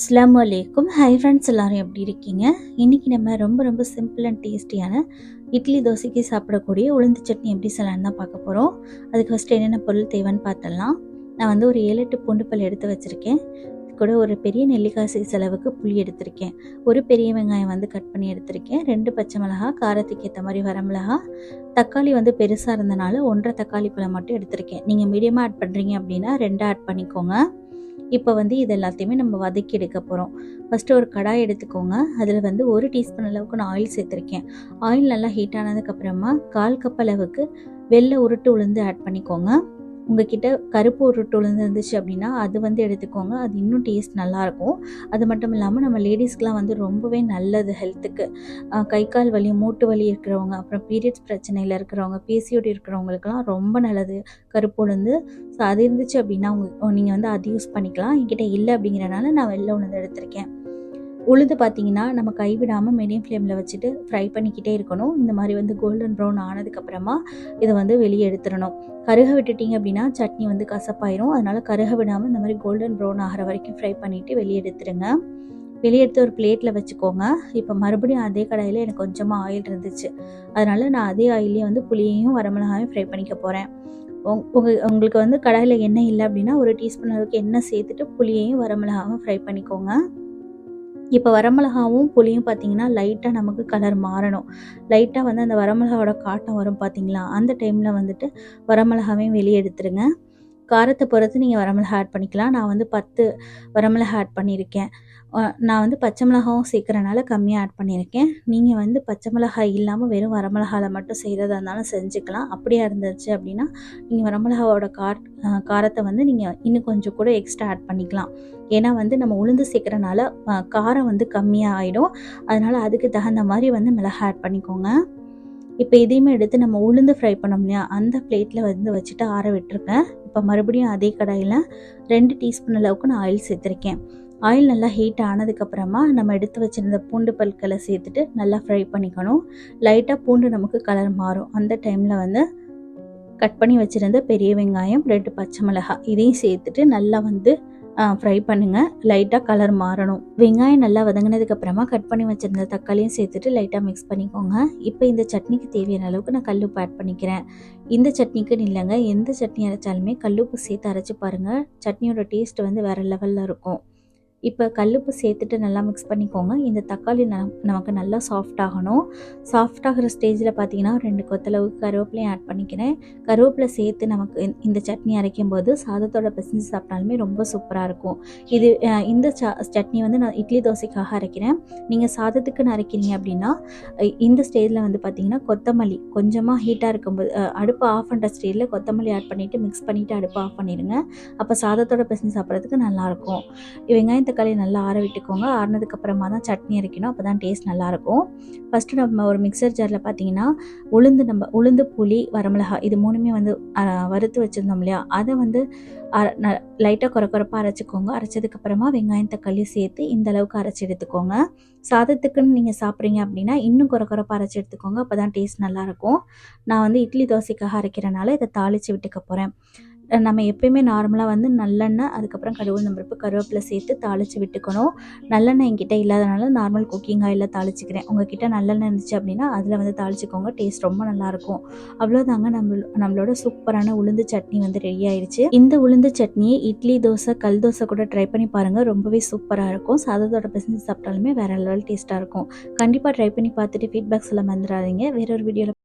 அஸ்லாம் வலைக்கும் hi friends எல்லாரும் எப்படி இருக்கீங்க? இன்றைக்கி நம்ம ரொம்ப ரொம்ப சிம்பிள் அண்ட் டேஸ்டியான இட்லி தோசைக்கு சாப்பிடக்கூடிய உளுந்து சட்னி எப்படி செய்யலான்னு தான் பார்க்க போகிறோம் அதுக்கு ஃபஸ்ட்டு என்னென்ன பொருள் தேவைன்னு பார்த்தலாம் நான் வந்து ஒரு ஏழு எட்டு பூண்டு பல் எடுத்து வச்சுருக்கேன். கூட ஒரு பெரிய நெல்லிக்காய் செலவுக்கு புளி எடுத்திருக்கேன். ஒரு பெரிய வெங்காயம் வந்து கட் பண்ணி எடுத்திருக்கேன். ரெண்டு பச்சை மிளகா காரத்துக்கு ஏற்ற மாதிரி வரமிளகா தக்காளி வந்து பெருசாக இருந்தனால ஒன்றரை தக்காளி பழம் மட்டும் எடுத்திருக்கேன். நீங்கள் மீடியமாக ஆட் பண்ணுறீங்க அப்படின்னா ரெண்டாக ஆட் பண்ணிக்கோங்க. இப்போ வந்து இது எல்லாத்தையுமே நம்ம வதக்கி எடுக்க போகிறோம் ஃபஸ்ட்டு ஒரு கடாய் எடுத்துக்கோங்க. அதில் வந்து ஒரு டீஸ்பூன் அளவுக்கு நான் ஆயில் சேர்த்துருக்கேன். ஆயில் நல்லா ஹீட் ஆனதுக்கப்புறமா கால் கப் அளவுக்கு வெள்ளை உருட்டு உளுந்து ஆட் பண்ணிக்கோங்க. உங்ககிட்ட கருப்பு உருட்டு உளுந்து இருந்துச்சு அப்படின்னா அது வந்து எடுத்துக்கோங்க. அது இன்னும் டேஸ்ட் நல்லாயிருக்கும். அது மட்டும் இல்லாமல் நம்ம லேடிஸ்க்கெலாம் வந்து ரொம்பவே நல்லது ஹெல்த்துக்கு கை கால் வலி மூட்டு வலி இருக்கிறவங்க அப்புறம் பீரியட்ஸ் பிரச்சனையில் இருக்கிறவங்க பிசிஓடி இருக்கிறவங்களுக்குலாம் ரொம்ப நல்லது. கருப்பு உளுந்து. ஸோ அது இருந்துச்சு அப்படின்னா உங்க நீங்கள் வந்து அது யூஸ் பண்ணிக்கலாம். என்கிட்ட இல்லை அப்படிங்கிறனால நான் வெள்ளை உளுந்து எடுத்திருக்கேன். உளுந்து பார்த்தீங்கன்னா நம்ம கைவிடாமல் மீடியம் ஃப்ளேமில் வச்சுட்டு ஃப்ரை பண்ணிக்கிட்டே இருக்கணும். இந்த மாதிரி வந்து கோல்டன் ப்ரௌன் ஆனதுக்கப்புறமா இதை வந்து வெளியே எடுத்துடணும். கருக விட்டுட்டிங்க அப்படின்னா சட்னி வந்து கசப்பாயிரும். அதனால் கருக விடாமல் இந்த மாதிரி கோல்டன் ப்ரௌன் ஆகிற வரைக்கும் ஃப்ரை பண்ணிவிட்டு வெளியே எடுத்துருங்க வெளியே எடுத்து ஒரு பிளேட்டில் வச்சுக்கோங்க. இப்போ மறுபடியும் அதே கடாயில் எனக்கு கொஞ்சமாக ஆயில் இருந்துச்சு. அதனால் நான் அதே ஆயிலே வந்து புளியையும் வரமிளகாயும் ஃப்ரை பண்ணிக்க போகிறேன் உங் உங்கள் உங்களுக்கு வந்து கடாயில் எண்ணெய் இல்லை அப்படின்னா ஒரு டீஸ்பூன் அளவுக்கு எண்ணெய் சேர்த்துட்டு புளியையும் வரமிளகாவும் ஃப்ரை பண்ணிக்கோங்க. இப்போ வரமிளகாவும் புளியும் பார்த்தீங்கன்னா லைட்டாக நமக்கு கலர் மாறணும். லைட்டாக வந்து அந்த வரமிளகாவோட காட்டம் வரும் பார்த்தீங்களா அந்த டைமில் வந்துட்டு வரமிளகாவையும் வெளியே எடுத்துருங்க. காரத்தை பொறுத்து நீங்கள் வரமிளகா ஆட் பண்ணிக்கலாம். நான் வந்து பத்து வரமிளகா ஆட் பண்ணியிருக்கேன். நான் வந்து பச்சை மிளகாவும் சேர்க்குறனால கம்மியாக ஆட் பண்ணியிருக்கேன். நீங்கள் வந்து பச்சை மிளகாய் இல்லாமல் வெறும் வரமிளகாவில் மட்டும் செய்கிறதா இருந்தாலும் செஞ்சுக்கலாம். அப்படியா இருந்துச்சு அப்படின்னா நீங்கள் வரமிளகாவோட கார் காரத்தை வந்து நீங்கள் இன்னும் கொஞ்சம் கூட எக்ஸ்ட்ரா ஆட் பண்ணிக்கலாம். ஏன்னா வந்து நம்ம உளுந்து சேர்க்குறனால காரம் வந்து கம்மியாக ஆகிடும் அதனால் அதுக்கு தகுந்த மாதிரி வந்து மிளகா ஆட் பண்ணிக்கோங்க. இப்போ இதையுமே எடுத்து நம்ம உளுந்து ஃப்ரை பண்ணோம் இல்லையா அந்த பிளேட்டில் வந்து வச்சுட்டு ஆற விட்டுருக்கேன். இப்போ மறுபடியும் அதே கடாயில் ரெண்டு டீஸ்பூன் அளவுக்கு நான் ஆயில் சேர்த்துருக்கேன். ஆயில் நல்லா ஹீட் ஆனதுக்கப்புறமா நம்ம எடுத்து வச்சுருந்த பூண்டு பல்களை சேர்த்துட்டு நல்லா ஃப்ரை பண்ணிக்கணும். லைட்டாக பூண்டு நமக்கு கலர் மாறும். அந்த டைமில் வந்து கட் பண்ணி வச்சுருந்த பெரிய வெங்காயம் ரெண்டு பச்சை மிளகாய் இதையும் சேர்த்துட்டு நல்லா வந்து ஃப்ரை பண்ணுங்கள் லைட்டாக கலர் மாறணும். வெங்காயம் நல்லா வதங்கினதுக்கப்புறமா கட் பண்ணி வச்சுருந்த தக்காளியும் சேர்த்துட்டு லைட்டாக மிக்ஸ் பண்ணிக்கோங்க. இப்போ இந்த சட்னிக்கு தேவையான அளவுக்கு நான் கல்லுப்பு ஆட் பண்ணிக்கிறேன். இந்த சட்னிக்குன்னு இல்லைங்க எந்த சட்னி அரைச்சாலுமே கல்லுப்பு சேர்த்து அரைச்சி பாருங்கள் சட்னியோட டேஸ்ட் வந்து வேறு லெவலில் இருக்கும். இப்போ கல்லுப்பு சேர்த்துட்டு நல்லா மிக்ஸ் பண்ணிக்கோங்க. இந்த தக்காளி ந நமக்கு நல்லா சாஃப்ட் ஆகணும். சாஃப்ட் ஆகிற ஸ்டேஜில் பார்த்தீங்கன்னா ரெண்டு கொத்தளவு கருவேப்பிலையும் ஆட் பண்ணிக்கிறேன். கருவேப்பிலை சேர்த்து நமக்கு இந்த சட்னி அரைக்கும் போது சாதத்தோட பிசைஞ்சு சாப்பிட்டாலுமே ரொம்ப சூப்பராக இருக்கும். இது இந்த சட்னி வந்து நான் இட்லி தோசைக்காக அரைக்கிறேன். நீங்கள் சாதத்துக்குன்னு அரைக்கிறீங்க அப்படின்னா இந்த ஸ்டேஜில் வந்து பார்த்தீங்கன்னா கொத்தமல்லி கொஞ்சமாக ஹீட்டாக இருக்கும்போது அடுப்பு ஆஃப் பண்ணுற ஸ்டேஜில் கொத்தமல்லி ஆட் பண்ணிவிட்டு மிக்ஸ் பண்ணிவிட்டு அடுப்பு ஆஃப் பண்ணிடுங்க. அப்போ சாதத்தோட பிசைஞ்சு சாப்பிட்றதுக்கு நல்லாயிருக்கும் வெங்காயம் தக்காளி நல்லா ஆற விட்டுக்கோங்க. ஆறினதுக்கப்புறமா தான் சட்னி அரைக்கணும். அப்போ தான் டேஸ்ட் நல்லாயிருக்கும். ஃபஸ்ட்டு நம்ம ஒரு மிக்சர் ஜாரில் பார்த்தீங்கன்னா உளுந்து நம்ம உளுந்து புளி வரமிளகா இது மூணுமே வந்து வறுத்து வச்சுருந்தோம் இல்லையா? அதை வந்து லைட்டாக குறை குறைப்பாக அரைச்சிக்கோங்க. அரைச்சதுக்கப்புறமா வெங்காயம் தக்காளி சேர்த்து இந்த அளவுக்கு அரைச்சி எடுத்துக்கோங்க. சாதத்துக்குன்னு நீங்கள் சாப்பிட்றீங்க அப்படின்னா இன்னும் குறை குறைப்பாக அரைச்சி எடுத்துக்கோங்க. அப்போ தான் டேஸ்ட் நல்லாயிருக்கும். நான் வந்து இட்லி தோசைக்காக அரைக்கிறனால இதை தாளித்து விட்டுக்க போகிறேன் நம்ம எப்பயுமே நார்மலாக வந்து நல்லெண்ணெய் அதுக்கப்புறம் கடவுள் நம்பருப்பு கருவேப்பிலை சேர்த்து தாளித்து விட்டுக்கணும். நல்லெண்ணெய் என்கிட்ட இல்லாதனால நார்மல் குக்கிங் ஆயிலில் தாளிச்சிக்கிறேன். உங்ககிட்ட நல்லெண்ணெய் இருந்துச்சு அப்படின்னா அதில் வந்து தாளிச்சிக்கோங்க டேஸ்ட் ரொம்ப நல்லாயிருக்கும். அவ்வளோதாங்க நம்ம நம்மளோட சூப்பரான உளுந்து சட்னி வந்து ரெடி ஆயிடுச்சு இந்த உளுந்து சட்னியை இட்லி தோசை கல் தோசை கூட ட்ரை பண்ணி பாருங்கள் ரொம்பவே சூப்பராக இருக்கும். சாதத்தோட பிசைஞ்சு சாப்பிட்டாலுமே வேறு லெவல் டேஸ்ட்டாக இருக்கும். கண்டிப்பாக ட்ரை பண்ணி பார்த்துட்டு ஃபீட்பேக்ஸ் எல்லாம் வந்துடாதீங்க வேறொரு வீடியோவில்